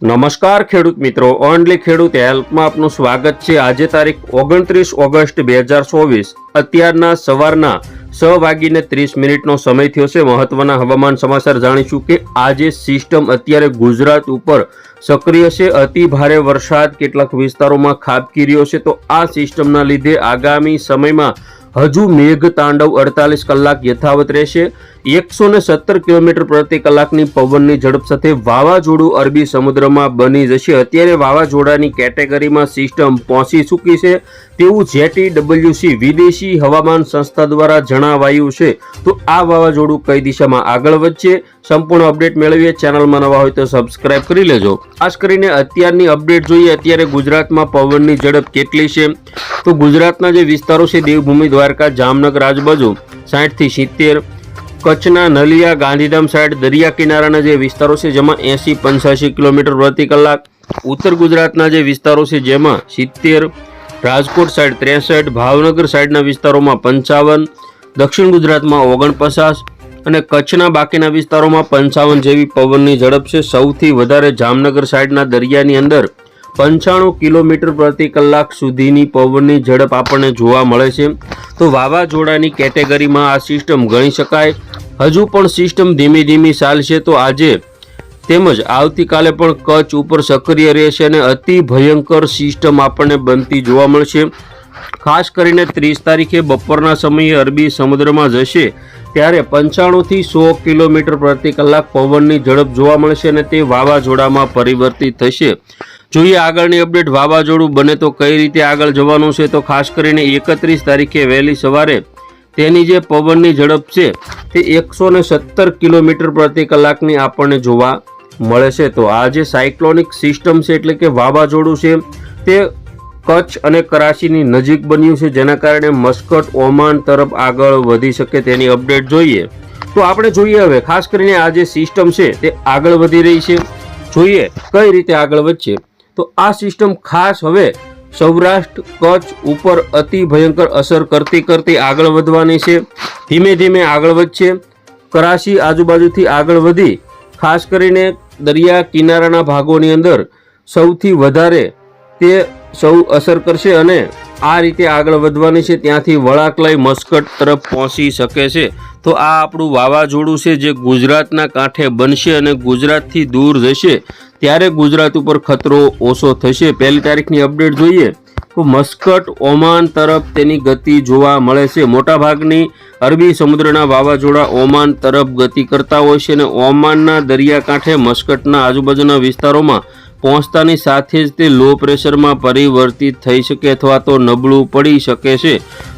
નમસ્કાર ખેડૂત મિત્રો, ઓનલી ખેડૂત હેલ્પમાં આપનું સ્વાગત છે. આજે તારીખ ઓગણત્રીસ ઓગસ્ટ બે હજાર ચોવીસ. અત્યારના સવારના છ વાગીને ત્રીસ મિનિટનો સમય થયો છે. મહત્વના હવામાન સમાચાર જાણીશું કે આજે સિસ્ટમ અત્યારે ગુજરાત ઉપર સક્રિય છે. અતિ ભારે વરસાદ કેટલાક વિસ્તારોમાં ખાબકી રહ્યો છે. તો આ સિસ્ટમના લીધે આગામી સમયમાં હજુ મેઘ તાંડવ અડતાલીસ કલાક યથાવત રહેશે. એકસો ને સત્તર કિલોમીટર પ્રતિ કલાકની પવનની ઝડપ સાથે વાવાઝોડું અરબી સમુદ્રમાં બની જશે. અત્યારે વાવાઝોડાની કેટેગરીમાં સિસ્ટમ પહોંચી ચૂકી છે. તેવું જેટી ડબલ્યુસી વિદેશી હવામાન સંસ્થા દ્વારા જણાવાયું છે. તો આ વાવાઝોડું કઈ દિશામાં આગળ વધશે? સંપૂર્ણ અપડેટ મેળવીએ. ચેનલમાં નવા હોય તો સબસ્ક્રાઇબ કરી લેજો. ખાસ કરીને અત્યારની અપડેટ જોઈએ, અત્યારે ગુજરાતમાં પવનની ઝડપ કેટલી છે? તો ગુજરાતના જે વિસ્તારો છે, દેવભૂમિ દ્વારકા જામનગર આજુબાજુ સાઠથી સિત્તેર, કચ્છના નલિયા, ગાંધીધામ સાઈડ, દરિયા કિનારાના જે વિસ્તારો છે, જેમાં એસી પંચ્યાસી કિલોમીટર પ્રતિ કલાક, ઉત્તર ગુજરાતના જે વિસ્તારો છે, જેમાં સિત્તેર, રાજકોટ સાઈડ ત્રેસઠ, ભાવનગર સાઈડના વિસ્તારોમાં પંચાવન, દક્ષિણ ગુજરાતમાં ઓગણપચાસ અને કચ્છના બાકીના વિસ્તારોમાં પંચાવન જેવી પવનની ઝડપ છે. સૌથી વધારે જામનગર સાઈડના દરિયાની અંદર પંચાણું કિલોમીટર પ્રતિ કલાક સુધીની પવનની ઝડપ આપણને જોવા મળે છે. તો વાવાઝોડાની કેટેગરીમાં આ સિસ્ટમ ગણી શકાય. હજુ પણ સિસ્ટમ ધીમી ધીમી ચાલશે તો આજે તેમજ આવતીકાલે પણ કચ્છ ઉપર સક્રિય રહેશે અને અતિ ભયંકર સિસ્ટમ આપણને બનતી જોવા મળશે. ખાસ કરીને ત્રીસ તારીખે બપોરના સમયે અરબી સમુદ્રમાં જશે ત્યારે પંચાણુંથી સો કિલોમીટર પ્રતિ કલાક પવનની ઝડપ જોવા મળશે અને તે વાવાઝોડામાં પરિવર્તિત થશે. જોઈએ આગળની અપડેટ વાવાઝોડું બને તો કઈ રીતે આગળ જવાનું છે તો ખાસ કરીને એકત્રીસ તારીખે વહેલી સવારે તેની જે પવનની ઝડપ છે તે એકસો સત્તર કિલોમીટર પ્રતિ કલાકની આપણને જોવા મળે છે. તો આ જે સાયક્લોનિક સિસ્ટમ છે એટલે કે વાવાઝોડું છે તે કચ્છ અને કરાચીની નજીક બન્યું છે, જેના કારણે મસ્કટ ઓમાન તરફ આગળ વધી શકે તેની અપડેટ જોઈએ. તો આપણે જોઈએ હવે, ખાસ કરીને આ જે સિસ્ટમ છે તે આગળ વધી રહી છે. જોઈએ કઈ રીતે આગળ વધશે તો આ સિસ્ટમ ખાસ હવે સૌરાષ્ટ્ર કચ્છ ઉપર અતિ ભયંકર અસર કરતી કરતી આગળ વધવાની છે. ધીમે ધીમે આગળ વધશે. કરાચી આજુબાજુથી આગળ વધી, ખાસ કરીને દરિયા કિનારાના ભાગોની અંદર સૌથી વધારે તે સૌ અસર કરશે અને આ રીતે આગળ વધવાની છે. ત્યાંથી વળાંક લઈ મસ્કટ તરફ પહોંચી શકે છે. તો આ આપણું વાવાઝોડું છે જે ગુજરાતના કાંઠે બનશે અને ગુજરાતથી દૂર જશે. ત્યારે ગુજરાત ઉપર ખતરો ઓછો થશે. પહેલી તારીખની અપડેટ જોઈએ તો મસ્કટ ઓમાન તરફ તેની ગતિ જોવા મળે છે. મોટાભાગની અરબી સમુદ્રના વાવાઝોડા ઓમાન તરફ ગતિ કરતા હોય છે અને ઓમાનના દરિયાકાંઠે મસ્કટના આજુબાજુના વિસ્તારોમાં પહોંચતાની સાથે જ તે લો પ્રેશરમાં પરિવર્તિત થઈ શકે અથવા તો નબળું પડી શકે છે.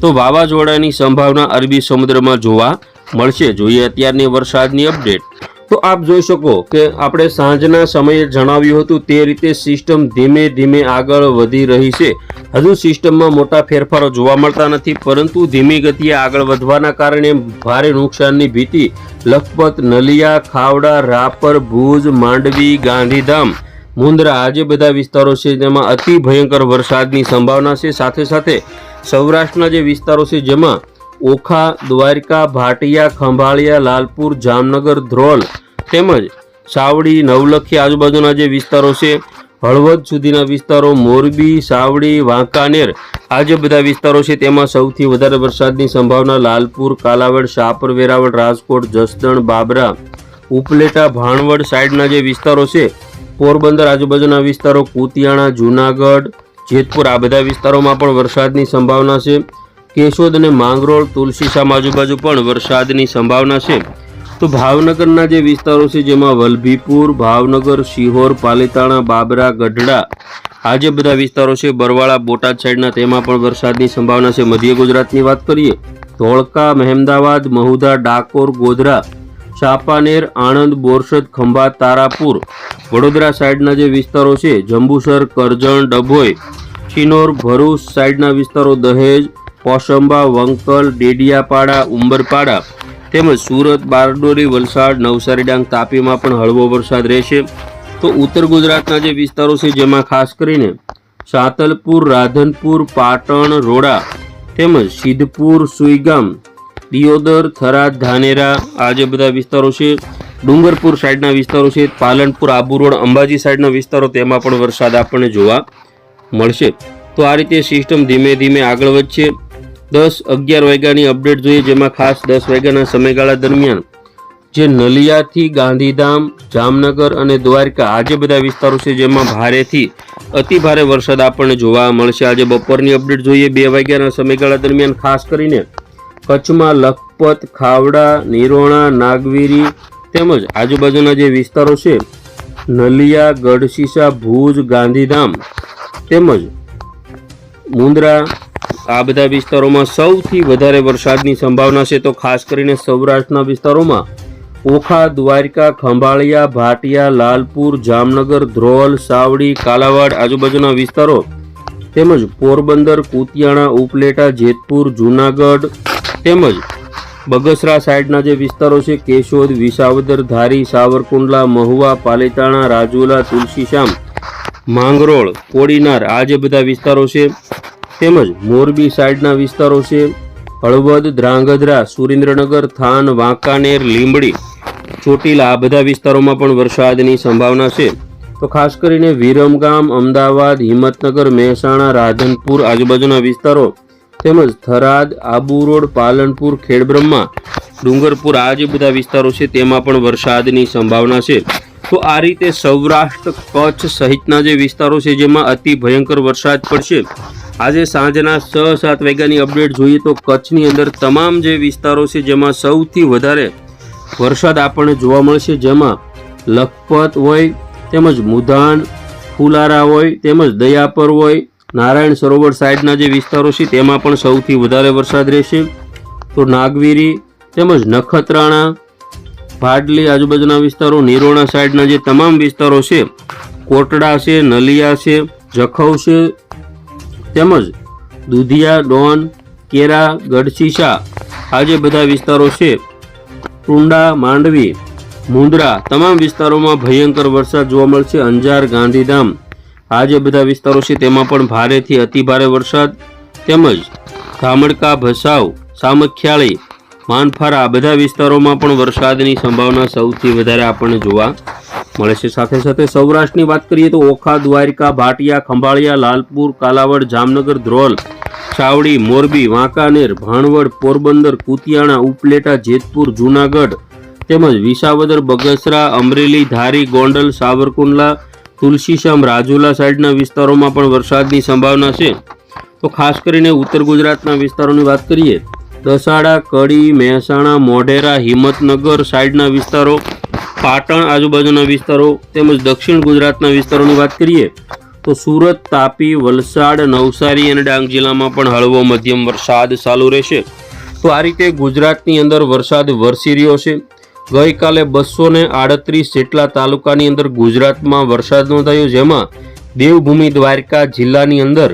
તો વાવાઝોડાની સંભાવના અરબી સમુદ્રમાં જોવા મળશે. જોઈએ અત્યારની વરસાદની અપડેટ તો આપ જોઈ શકો કે આપણે સાંજના સમયે જણાવ્યું હતું તે રીતે સિસ્ટમ ધીમે ધીમે આગળ વધી રહી છે. હજુ સિસ્ટમમાં મોટા ફેરફારો જોવા મળતા નથી, પરંતુ ધીમી ગતિએ આગળ વધવાના કારણે ભારે નુકસાનની ભીતિ, લખપત, નલિયા, ખાવડા, રાપર, ભુજ, માંડવી, ગાંધીધામ, મુંદ્રા આજે બધા વિસ્તારો છે જેમાં અતિ ભયંકર વરસાદની સંભાવના છે. સાથે સાથે સૌરાષ્ટ્રના જે વિસ્તારો છે જેમાં ઓખા, દ્વારકા, ભાટિયા, ખંભાળિયા, લાલપુર, જામનગર, ધ્રોલ તેમજ સાવડી, નવલખી આજુબાજુના જે વિસ્તારો છે, હળવદ સુધીના વિસ્તારો, મોરબી, સાવડી, વાંકાનેર આ જે બધા વિસ્તારો છે તેમાં સૌથી વધારે વરસાદની સંભાવના લાલપુર, કાલાવડ, શાપર, વેરાવળ, રાજકોટ, જસદણ, બાબરા, ઉપલેટા, ભાણવડ સાઈડના જે વિસ્તારો છે, પોરબંદર આજુબાજુના વિસ્તારો, કુતિયાણા, જુનાગઢ, જેતપુર આ બધા વિસ્તારોમાં પણ વરસાદની સંભાવના છે. કેશોદ અને માંગરોળ તુલસીશામ આજુબાજુ પણ વરસાદની સંભાવના છે. તો ભાવનગરના જે વિસ્તારો છે, જેમાં વલભીપુર, ભાવનગર, શિહોર, પાલીતાણા, બાબરા, ગઢડા, આ જે બધા વિસ્તારો છે, બરવાળા, બોટાદ સાઈડના, તેમાં પણ વરસાદની સંભાવના છે. મધ્ય ગુજરાતની વાત કરીએ, ધોળકા, મહેમદાવાદ, મહુધા, ડાકોર, ગોધરા, ચાપાનેર, આણંદ, બોરસદ, ખંભા, તારાપુર, વડોદરા સાઈડના જે વિસ્તારો છે, જંબુસર, કરજણ, ડભોઈ ચિનોર ભરૂચ સાઈડના વિસ્તારો, દહેજ કોસંબા વંકલ, ડેડિયાપાડા, ઉંબરપાડા તેમજ સુરત, બારડોલી, વલસાડ, નવસારી ડાંગ તાપીમાં પણ હળવો વરસાદ રહેશે. તો ઉત્તર ગુજરાતના જે વિસ્તારો છે, જેમાં ખાસ કરીને સાતલપુર, રાધનપુર, પાટણ, રોડા તેમજ સિદ્ધપુર, સુઈગામ, દિયોદર, થરાદ, ધાનેરા આ જે બધા વિસ્તારો છે, ડુંગરપુર સાઈડના વિસ્તારો છે, પાલનપુર, આબુ રોડ, અંબાજી સાઈડના વિસ્તારો તેમાં પણ વરસાદ આપણને જોવા મળશે. તો આ રીતે સિસ્ટમ ધીમે ધીમે આગળ વધશે. દસ અગિયાર વાગ્યાની અપડેટ જોઈએ, જેમાં ખાસ દસ વાગ્યાના સમયગાળા દરમિયાન જે નલિયાથી ગાંધીધામ, જામનગર અને દ્વારકા, આ જે બધા વિસ્તારો છે, જેમાં ભારેથી અતિ ભારે વરસાદ આપણને જોવા મળશે. આજે બપોરની અપડેટ જોઈએ, બે વાગ્યાના સમયગાળા દરમિયાન ખાસ કરીને કચ્છમાં લખપત, ખાવડા, નિરોણા, નાગવીરી તેમજ આજુબાજુના જે વિસ્તારો છે, નલિયા ગઢશીસા ભુજ, ગાંધીધામ તેમજ મુંદ્રા આ બધા વિસ્તારોમાં સૌથી વધારે વરસાદની સંભાવના છે તો ખાસ કરીને સૌરાષ્ટ્રના વિસ્તારોમાં ઓખા, દ્વારકા, ખંભાળિયા, ભાટિયા, લાલપુર, જામનગર, ધ્રોલ, સાવડી, કાલાવાડ આજુબાજુના વિસ્તારો તેમજ પોરબંદર, કુતિયાણા, ઉપલેટા, જેતપુર, જૂનાગઢ તેમજ બગસરા સાઈડના જે વિસ્તારો છે કેશોદ, વિસાવદર, ધારી, સાવરકુંડલા, મહુવા, પાલીતાણા, રાજુલા, તુલસીશ્યામ, માંગરોળ, કોડીનાર આ જે બધા વિસ્તારો છે તેમજ મોરબી સાઈડના વિસ્તારો છે. હળવદ, ધ્રાંગધ્રા, સુરેન્દ્રનગર, થાન, વાંકાનેર, લીંબડી, ચોટીલા આ બધા વિસ્તારોમાં પણ વરસાદની સંભાવના છે. તો ખાસ કરીને વિરમગામ, અમદાવાદ, હિંમતનગર, મહેસાણા, રાધનપુર આજુબાજુના વિસ્તારો તેમજ થરાદ, આબુ રોડ, પાલનપુર, ખેડબ્રહ્મા, ડુંગરપુર આ જે બધા વિસ્તારો છે તેમાં પણ વરસાદની સંભાવના છે. તો આ રીતે સૌરાષ્ટ્ર, કચ્છ સહિતના જે વિસ્તારો છે જેમાં અતિ ભયંકર વરસાદ પડશે. આજે સાંજના છ સાત વાગ્યાની અપડેટ જોઈએ તો કચ્છની અંદર તમામ જે વિસ્તારો છે જેમાં સૌથી વધારે વરસાદ આપણને જોવા મળશે, જેમાં લખપત હોય, તેમજ મુધાન ફુલારા હોય, તેમજ દયાપર હોય, નારાયણ સરોવર સાઈડના જે વિસ્તારો છે તેમાં પણ સૌથી વધારે વરસાદ રહેશે. તો નાગવીરી, તેમજ નખત્રાણા, ભાડલી આજુબાજુના વિસ્તારો, નિરોણા સાઈડના જે તમામ વિસ્તારો છે, કોટડા છે, નલિયા છે, જખૌ છે તેમજ દુધિયા, ડોન, કેરા ગઢશીશા આ જે બધા વિસ્તારો છે, ટુંડા, માંડવી, મુંદ્રા તમામ વિસ્તારોમાં ભયંકર વરસાદ જોવા મળશે. અંજાર, ગાંધીધામ આ જે બધા વિસ્તારો છે તેમાં પણ ભારેથી અતિભારે વરસાદ. તેમજ ધામડકા, ભસાવ, સામખિયાળી માનફારા આ બધા વિસ્તારોમાં પણ વરસાદની સંભાવના સૌથી વધારે આપણને જોવા મળે છે. સાથે સાથે સૌરાષ્ટ્રની વાત કરીએ તો ઓખા, દ્વારિકા, ભાટિયા, ખંભાળિયા, લાલપુર, કાલાવડ, જામનગર, ધ્રોલ સાવડી મોરબી, વાંકાનેર, ભાણવડ, પોરબંદર, કુતિયાણા, ઉપલેટા, જેતપુર, જૂનાગઢ તેમજ વિસાવદર, બગસરા, અમરેલી, ધારી, ગોંડલ, સાવરકુંડલા તુલસીશ્યામ રાજુલા સાઈડના વિસ્તારોમાં પણ વરસાદની સંભાવના છે. તો ખાસ કરીને ઉત્તર ગુજરાતના વિસ્તારોની વાત કરીએ દસાડા, કડી, મહેસાણા, મોઢેરા, હિંમતનગર સાઈડના વિસ્તારો, પાટણ આજુબાજુના વિસ્તારો તેમજ દક્ષિણ ગુજરાતના વિસ્તારોની વાત કરીએ તો સુરત, તાપી, વલસાડ, નવસારી અને ડાંગ જિલ્લામાં પણ હળવો મધ્યમ વરસાદ ચાલુ રહેશે. તો આ રીતે ગુજરાતની અંદર વરસાદ વરસી રહ્યો છે. ગઈકાલે બસો ને આડત્રીસ જેટલા તાલુકાની અંદર ગુજરાતમાં વરસાદ નોંધાયો, જેમાં દેવભૂમિ દ્વારકા જિલ્લાની અંદર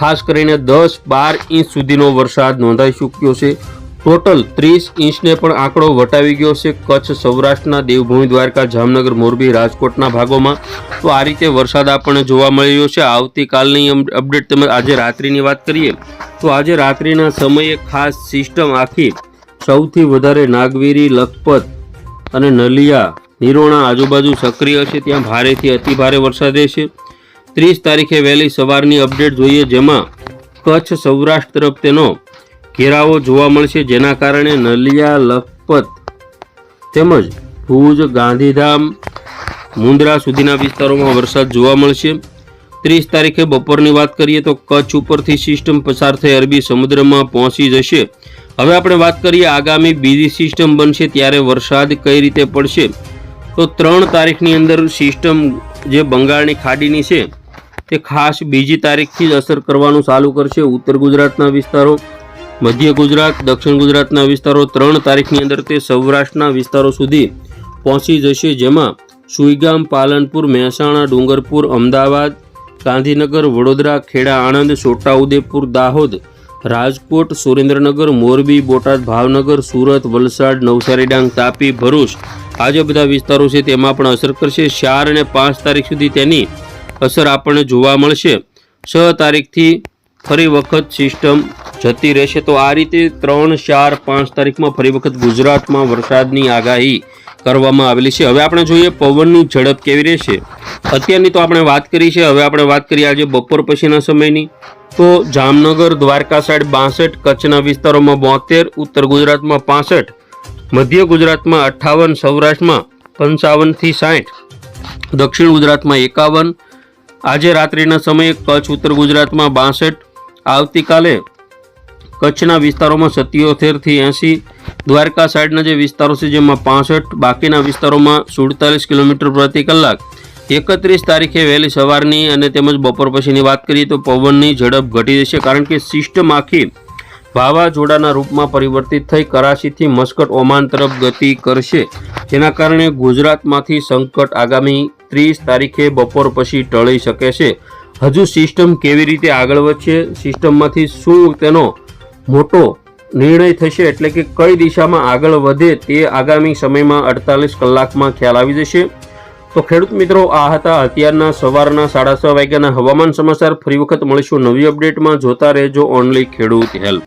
ખાસ કરીને દસ બાર ઇંચ સુધીનો વરસાદ નોંધાઈ ચૂક્યો છે. ટોટલ ત્રીસ ઇંચને પણ આંકડો વટાવી ગયો છે કચ્છ સૌરાષ્ટ્રના દેવભૂમિ દ્વારકા જામનગર મોરબી રાજકોટના ભાગોમાં. તો આ રીતે વરસાદ આપણને જોવા મળી રહ્યો છે. આવતીકાલની અપડેટ તેમજ આજે રાત્રિની વાત કરીએ, તો આજે રાત્રિના સમયે ખાસ સિસ્ટમ આખી સૌથી વધારે નાગવીરી, લખપત અને નલિયા, નિરોણા આજુબાજુ સક્રિય છે. ત્યાં ભારેથી અતિ ભારે વરસાદ રહેશે. ત્રીસ તારીખે વહેલી સવારની અપડેટ જોઈએ, જેમાં કચ્છ સૌરાષ્ટ્ર તરફ તેનો ઘેરાવો જોવા મળશે, જેના કારણે નલિયા, લખપત તેમજ ભુજ, ગાંધીધામ, મુંદ્રા સુધીના વિસ્તારોમાં વરસાદ જોવા મળશે. ત્રીસ તારીખે બપોરની વાત કરીએ તો કચ્છ ઉપરથી સિસ્ટમ પસાર થઈ અરબી સમુદ્રમાં પહોંચી જશે. હવે આપણે વાત કરીએ આગામી બીજી સિસ્ટમ બનશે, ત્યારે વરસાદ કઈ રીતે પડશે. તો ત્રણ તારીખની અંદર સિસ્ટમ જે બંગાળની ખાડીની છે તે ખાસ બીજી તારીખથી જ અસર કરવાનું ચાલુ કરશે ઉત્તર ગુજરાતના વિસ્તારો, મધ્ય ગુજરાત, દક્ષિણ ગુજરાતના વિસ્તારો. ત્રણ તારીખની અંદર તે સૌરાષ્ટ્રના વિસ્તારો સુધી પહોંચી જશે, જેમાં સુઈગામ, પાલનપુર, મહેસાણા, ડુંગરપુર, અમદાવાદ, ગાંધીનગર, વડોદરા, ખેડા, આણંદ, છોટાઉદેપુર, દાહોદ, રાજકોટ, સુરેન્દ્રનગર, મોરબી, બોટાદ, ભાવનગર, સુરત, વલસાડ, નવસારી, ડાંગ, તાપી, ભરૂચ. આ જે બધા વિસ્તારો છે તેમાં પણ અસર કરશે. ચાર અને પાંચ તારીખ સુધી તેની અસર આપણને જોવા મળશે. છ તારીખથી ફરી વખત સિસ્ટમ જતી રહેશે. તો આ રીતે ત્રણ, ચાર, પાંચ તારીખમાં ફરી વખત ગુજરાતમાં વરસાદની આગાહી કરવામાં આવેલી છે. હવે આપણે જોઈએ પવનની ઝડપ કેવી રહેશે. અત્યારની તો આપણે વાત કરી છે. હવે આપણે વાત કરીએ આજે બપોર પછીના સમયની. તો જામનગર, દ્વારકા સાઈડ બાસઠ, કચ્છના વિસ્તારોમાં બોતેર, ઉત્તર ગુજરાતમાં પાસઠ, મધ્ય ગુજરાતમાં અઠ્ઠાવન, સૌરાષ્ટ્રમાં પંચાવનથી સાઠ દક્ષિણ ગુજરાતમાં એકાવન આજે રાત્રિના સમયે કચ્છ, ઉત્તર ગુજરાતમાં બાસઠ, આવતીકાલે કચ્છના વિસ્તારોમાં સત્યોતેરથી એંસી, દ્વારકા સાઈડના જે વિસ્તારો છે જેમાં પાસઠ, બાકીના વિસ્તારોમાં સુડતાલીસ કિલોમીટર પ્રતિ કલાક. એકત્રીસ તારીખે વહેલી સવારની અને તેમજ બપોર પછીની વાત કરીએ તો પવનની ઝડપ ઘટી જશે કારણ કે સિસ્ટમ આખી વાવાઝોડાના રૂપમાં પરિવર્તિત થઈ કરાચીથી મસ્કટ ઓમાન તરફ ગતિ કરશે. જેના કારણે ગુજરાતમાંથી સંકટ આગામી ત્રીસ તારીખે બપોર પછી ટળી શકે છે. હજુ સિસ્ટમ કેવી રીતે આગળ વધશે? સિસ્ટમમાંથી શું તેનો મોટો નિર્ણય થશે? એટલે કે કઈ દિશામાં આગળ વધે તે આગામી સમયમાં અડતાલીસ કલાકમાં ખ્યાલ આવી જશે. તો ખેડૂત મિત્રો, આ હતા અત્યારના સવારના સાડા છ વાગ્યાના હવામાન સમાચાર. ફરી વખત મળીશું નવી અપડેટમાં. જોતા રહેજો ઓનલી ખેડૂત હેલ્પ.